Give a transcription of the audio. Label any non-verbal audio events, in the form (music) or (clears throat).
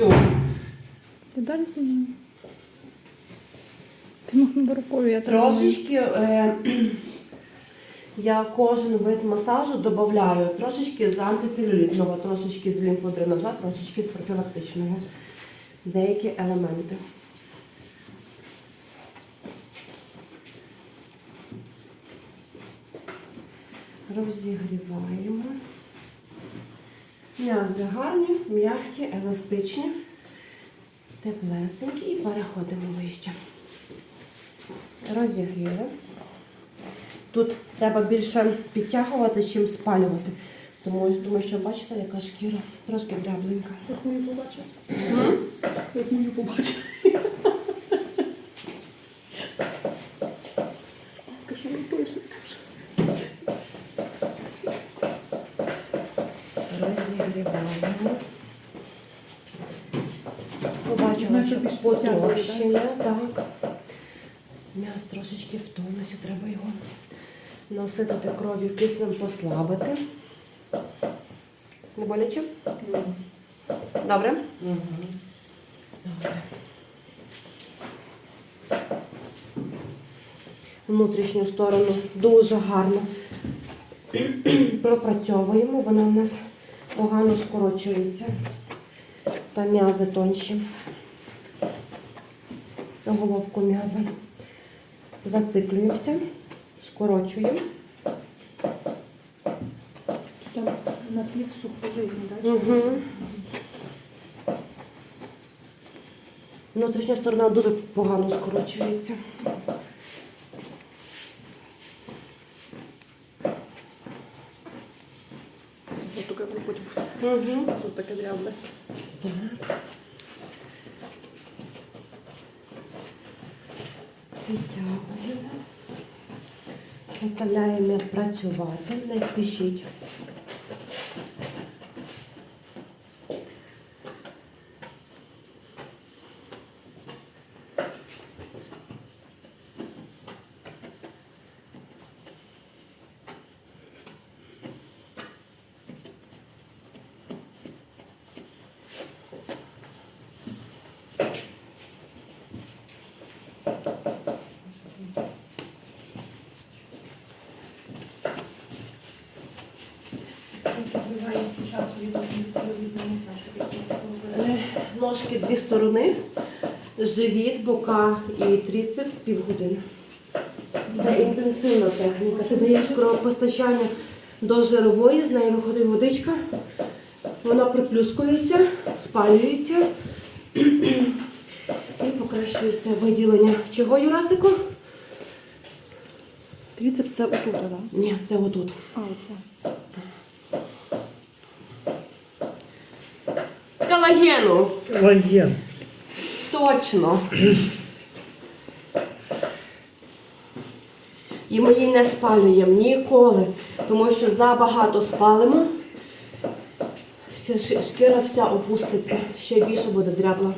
костюм. Ти далі знімаю. Ти махнула рукою, я. Трошечки е, я кожен вид масажу додаю трошечки з антицелюлітного, трошечки з лімфодренажа, трошечки з профілактичного. Деякі елементи. Розігріваємо. М'язи гарні, м'які, еластичні, теплесенькі і переходимо вище. Розігріли. Тут треба більше підтягувати, чим спалювати. Тому, тому що бачите, яка шкіра трошки дрябленька. Як мою побачив. Як мою побачив. Розігріваємо. Побачила, що потовщення, так. М'яз трошечки в тонусі, треба його наситити кров'ю киснем послабити. Не боляче? Добре? Добре. Внутрішню сторону дуже гарно (clears throat) пропрацьовуємо, вона в нас погано скорочується. Та м'язи тонші. Головку м'яза. Зациклюємося, скорочуємо. Там наплів сухожилля, так? Угу. Внутрішня сторона дуже погано скорочується. Ось таке буде потім. Угу. Тут таке дрябле. Так. Підтягуємо. Заставляємо працювати, не спішіть. Е, Ножки дві сторони, живіт, бока і трицепс півгодини. Це інтенсивна техніка. Ти даєш кровопостачання до жирової, з неї виходить водичка, вона приплюскується, спалюється і покращується виділення. Чого, Юрасику? Тріцепс це отут, так? Ні, це отут. А, оце. Колагену. Колаген. Точно. І ми її не спалюємо ніколи, тому що забагато спалимо, вся шкіра вся опуститься, ще більше буде дрябла.